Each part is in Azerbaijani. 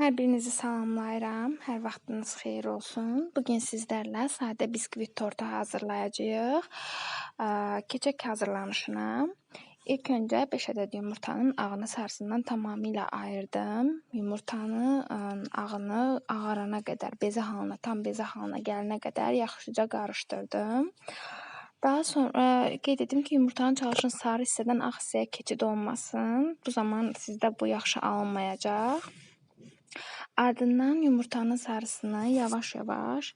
Hər birinizi salamlayıram. Hər vaxtınız xeyir olsun. Bu gün sizlərlə sadə biskvit tortu hazırlayacağıq. Keçək hazırlanışına. İlk öncə 5 ədəd yumurtanın ağını sarısından tamamilə ayırdım. Yumurtanı ağını ağarana qədər, bezə halına, tam bezə halına gələnə qədər yaxşıca qarışdırdım. Daha sonra qeyd edim ki, yumurtanın çalışın sarı hissədən ağ hissəyə keçid olmasın. Bu zaman sizdə bu yaxşı alınmayacaq. Ardından yumurtanın sarısını yavaş-yavaş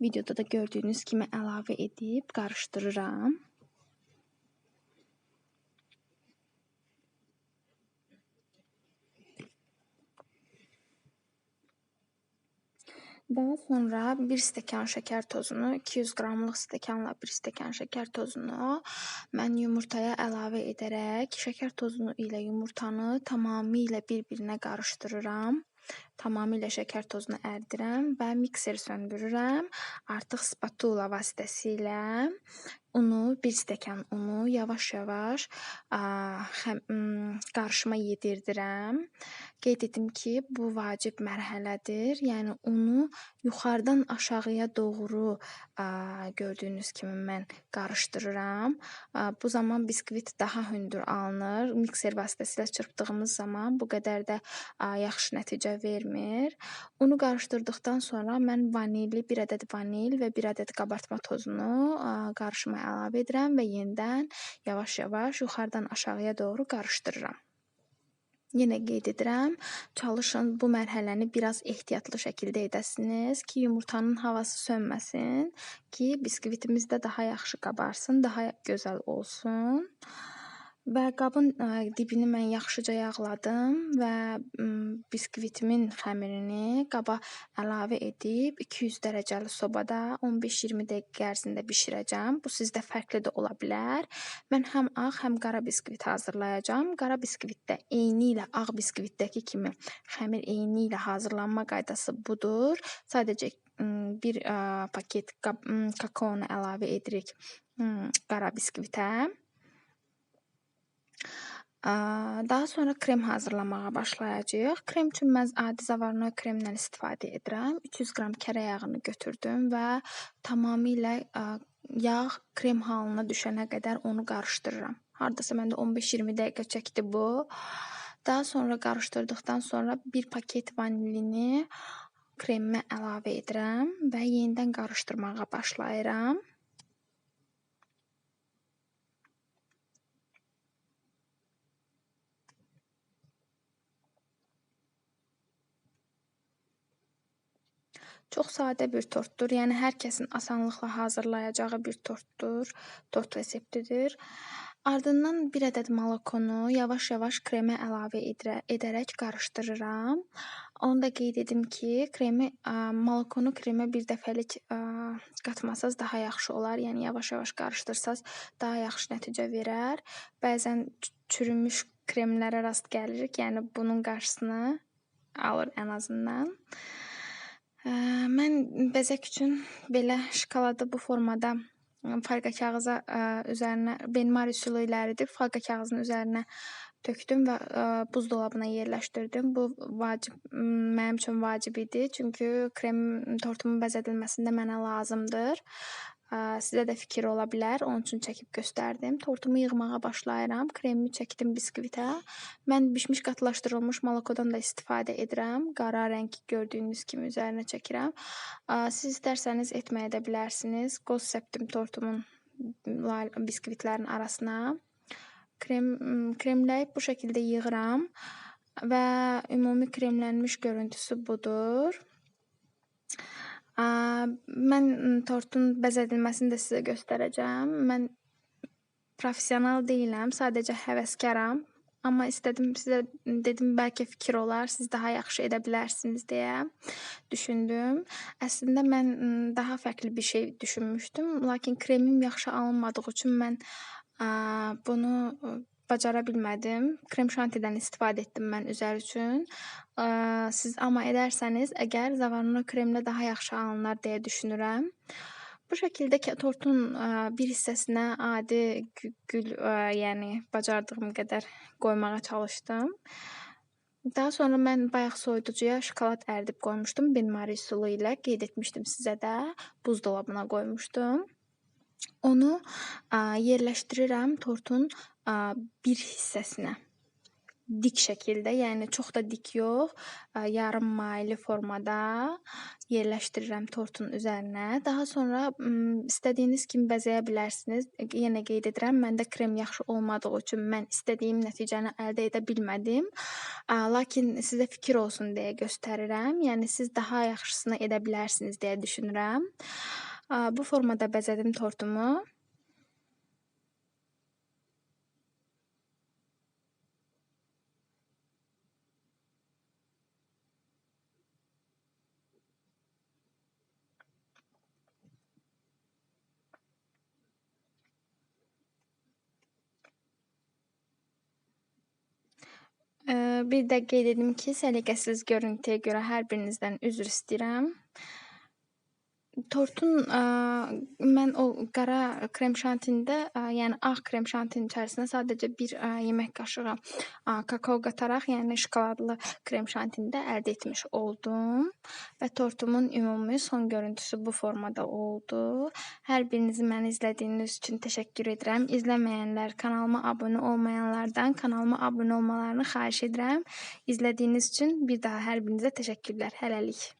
videoda da gördüyünüz kimi əlavə edib qarışdırıram. Daha sonra 1 stəkan şəkər tozunu, 200 qramlıq stəkanla 1 stəkan şəkər tozunu mən yumurtaya əlavə edərək şəkər tozunu ilə yumurtanı tamamilə bir-birinə qarışdırıram. Tamamilə şəkər tozunu ərdirəm və mikseri söndürürəm. Artıq spatula vasitəsilə unu, 1 stəkan unu yavaş-yavaş qarışıma yedirdirəm. Qeyd edim ki, bu vacib mərhələdir. Yəni unu yuxarıdan aşağıya doğru gördüyünüz kimi mən qarışdırıram. Bu zaman biskvit daha hündür alınır. Mikser vasitəsilə çırpdığımız zaman bu qədər də yaxşı nəticə vermir. Unu qarışdırdıqdan sonra mən vanilli 1 ədəd vanil və 1 ədəd qabartma tozunu qarışıma əlavə edirəm və yenidən yavaş-yavaş yuxarıdan aşağıya doğru qarışdırıram. Yenə qeyd edirəm, çalışın bu mərhələni biraz ehtiyatlı şəkildə edəsiniz ki, yumurtanın havası sönməsin ki, biskvitimiz də daha yaxşı qabarsın, daha gözəl olsun. Və qabın dibini mən yaxşıca yağladım və biskvitimin xəmirini qaba əlavə edib 200 dərəcəli sobada 15-20 dəqiqə ərzində bişirəcəm. Bu sizdə fərqli də ola bilər. Mən həm ağ, həm qara biskvit hazırlayacağam. Qara biskvitdə eynilə ağ biskvitdəki kimi xəmir eynilə hazırlanma qaydası budur. Sadəcə bir paket kakaonu əlavə edirik qara biskvitə. Daha sonra krem hazırlamağa başlayacağıq. Krem üçün mən adi zavarnoy kremdən istifadə edirəm. 300 qram kərə yağını götürdüm və tamamilə yağ krem halına düşənə qədər onu qarışdırıram. Hardasa məndə 15-20 dəqiqə çəkdi bu. Daha sonra qarışdırdıqdan sonra bir paket vanilini kremimə əlavə edirəm və yenidən qarışdırmağa başlayıram. Çox sadə bir tortdur. Yəni hər kəsin asanlıqla hazırlayacağı bir tortdur. Tort reseptidir. Ardından 1 ədəd molokonu yavaş-yavaş kremə əlavə edirə, edərək qarışdırıram. Onu da qeyd edim ki, kremi molokonu kremə bir dəfəlik qatmasaz daha yaxşı olar. Yəni yavaş-yavaş qarışdırsaz daha yaxşı nəticə verər. Bəzən çürümüş kremlərə rast gəlirik. Yəni bunun qarşısını alır ən azından. Mən bəzək üçün belə şokoladı bu formada falqa kağıza üzərinə benmar üsulu ilə əridib falqa kağızının üzərinə tökdüm və buz dolabına yerləşdirdim. Bu vacib mənim üçün vacib idi, çünki krem tortumun bəzədilməsində mənə lazımdır. Sizə də fikir ola bilər, onun üçün çəkib göstərdim. Tortumu yığmağa başlayıram. Kremimi çəkdim biskvitə. Mən bişmiş qatılaşdırılmış malokodan da istifadə edirəm. Qara rəng gördüyünüz kimi üzərinə çəkirəm. Siz istərsəniz etməyə də bilərsiniz. Qoz səpdim tortumun biskvitlərin arasına. Krem kremləyib bu şəkildə yığıram və ümumi kremlənmiş görüntüsü budur. Mən tortun bəzədilməsini də sizə göstərəcəm. Mən professional deyiləm, sadəcə həvəskaram. Amma istədim sizə dedim bəlkə fikir olar, siz daha yaxşı edə bilərsiniz deyə düşündüm. Əslində mən daha fərqli bir şey düşünmüşdüm, lakin kremim yaxşı alınmadığı üçün mən bunu bacara bilmədim. Krem şantidən istifadə etdim mən üzər üçün. Siz amma edərsəniz, əgər zavarno kremlə daha yaxşı alınlar deyə düşünürəm. Bu şəkildə tortun bir hissəsinə adi gül, yəni bacardığım qədər qoymağa çalışdım. Daha sonra mən bayaq soyuducuya şokolad əridib qoymuşdum Benmari üsulu ilə. Qeyd etmişdim sizə də. Buzdolabına qoymuşdum. Onu yerləşdirirəm tortun bir hissəsinə dik şəkildə, yəni çox da dik yox, yarım maylı formada yerləşdirirəm tortun üzərinə. Daha sonra istədiyiniz kimi bəzəyə bilərsiniz. Yenə qeyd edirəm, məndə krem yaxşı olmadığı üçün mən istədiyim nəticəni əldə edə bilmədim. Lakin sizə fikir olsun deyə göstərirəm. Yəni siz daha yaxşısını edə bilərsiniz deyə düşünürəm. Bu formada bəzədim tortumu. Bir də qeyd ki, səliqəsiz görüntüyə görə hər birinizdən üzr istəyirəm. Tortun ə, mən o qara krem şantində, ə, yəni ağ krem şantinin içərisinə sadəcə bir ə, yemək qaşığı ə, kakao qataraq, yəni şokoladlı krem şantində əldə etmiş oldum və tortumun ümumi son görüntüsü bu formada oldu. Hər birinizi məni izlədiyiniz üçün təşəkkür edirəm. İzləməyənlər, kanalıma abunə olmayanlardan kanalıma abunə olmalarını xahiş edirəm. İzlədiyiniz üçün bir daha hər birinizə təşəkkürlər. Hələlik.